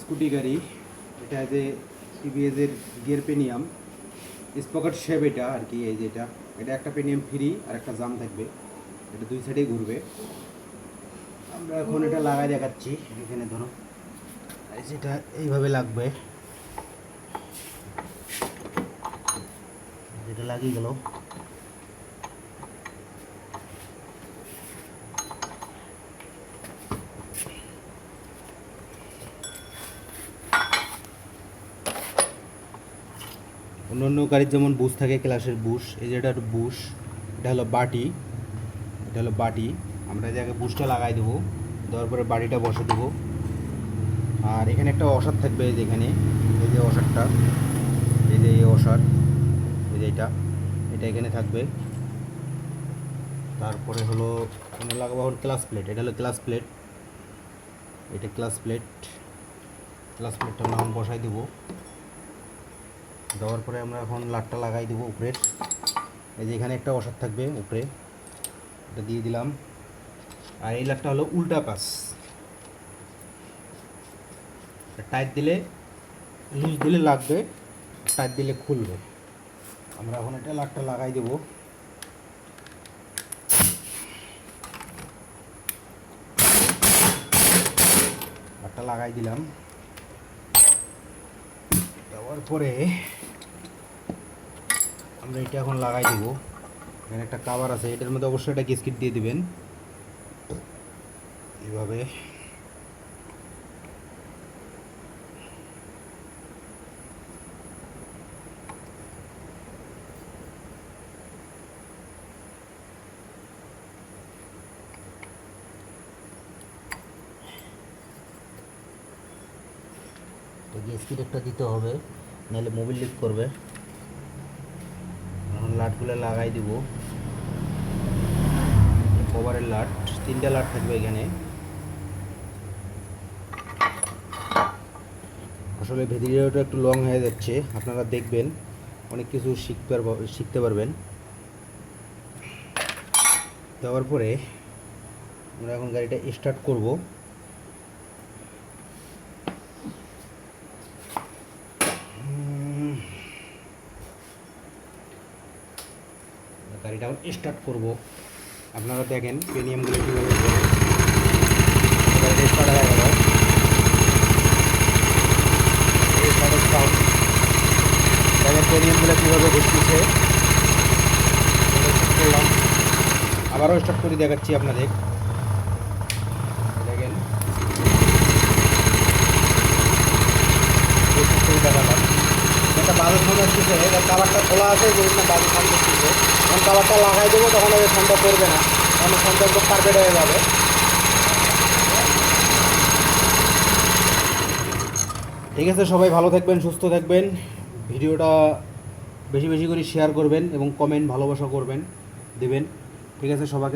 Scooty গাড়ি, এটা যে টিভিএসের গিয়ার পেনিয়াম স্পকেট শেপ এটা আর কি, এই যে এটা। এটা একটা পেনিয়াম ফ্রি আর একটা জাম থাকবে। এটা দুই সাইডেই ঘুরবে। আমরা এখন এটা লাগাই দেখাচ্ছি, এখানে ধরো। এই যেটা এইভাবে লাগবে। যেটা লাগিয়ে গেল। অন্য অন্য গাড়ির যেমন বুশ থাকে ক্লাসের বুশ এই যে এটা বুশ এটা হলো বাটি, এটা হলো বাটি। আমরা এই জায়গায় বুশটা লাগাই দেবো, দেওয়ার পরে বাটিটা বসে দেবো। আর এখানে একটা অসার থাকবে, এই যে এখানে, এই যে অসারটা, এই যে এই অসার, এই যে এটা এটা এখানে থাকবে। তারপরে হলো, এখানে লাগাবো হলো ক্লাস প্লেট এটা হলো ক্লাস প্লেট এটা ক্লাস প্লেট ক্লাস প্লেটটার নাম বসাই দেবো। দেওয়ার পরে আমরা এখন লাটটা লাগাই দেবো উপরে। এই যে এখানে একটা অসার থাকবে উপরে। এটা দিয়ে দিলাম। আর এই লাটটা হলো উল্টা পাস টাইট দিলে লুজ দিলে লাগবে টাইট দিলে খুলবে। আমরা এখন এটা লাটটা লাগাই দেবো। লাটটা লাগাই দিলাম। দেওয়ার পরে আমরা এটা এখন লাগাই দেবো। এখানে একটা কাভার আছে, এটার মধ্যে অবশ্যই একটা গিস্কিট দিয়ে দিবেন। এইভাবে। গেস্কিট একটা দিতে হবে, নাহলে মোবিল লিক করবে। লাটগুলো লাগাই দিব। কভারের লাট, তিনটা লাট থাকবে এখানে। আসলে ভিডিওটা একটু লং হয়ে যাচ্ছে, আপনারা দেখবেন, অনেক কিছু শিখতে শিখতে পারবেন। দেওয়ার পরে আমরা এখন গাড়িটা স্টার্ট করব। গাড়িটা এখন স্টার্ট করব। আপনারা দেখেন প্রিমিয়ামগুলো কীভাবে। গাড়িটা স্টার্ট হয়ে গেল। দেখেন পেনিয়ামগুলো কীভাবে ঘুরতেছে। আবারও স্টার্ট করে দেখাচ্ছি আপনাদের দেখেন এই start করে দেখালাম একটা বাজে সাউন্ড আসতেছে এবার কাবারটা খোলা আছে যে জন্য বাজে সাউন্ড আসতেছে কাবারটা লাগাই দেবো, তখন ওই সাউন্ডটা পড়বে না তখন ফোনটা একদম পারফেক্ট হয়ে যাবে। ঠিক আছে, সবাই ভালো থাকবেন, সুস্থ থাকবেন। ভিডিওটা বেশি বেশি করে শেয়ার করবেন এবং কমেন্ট ভালোবাসা করবেন, দেবেন। ঠিক আছে, সবাইকে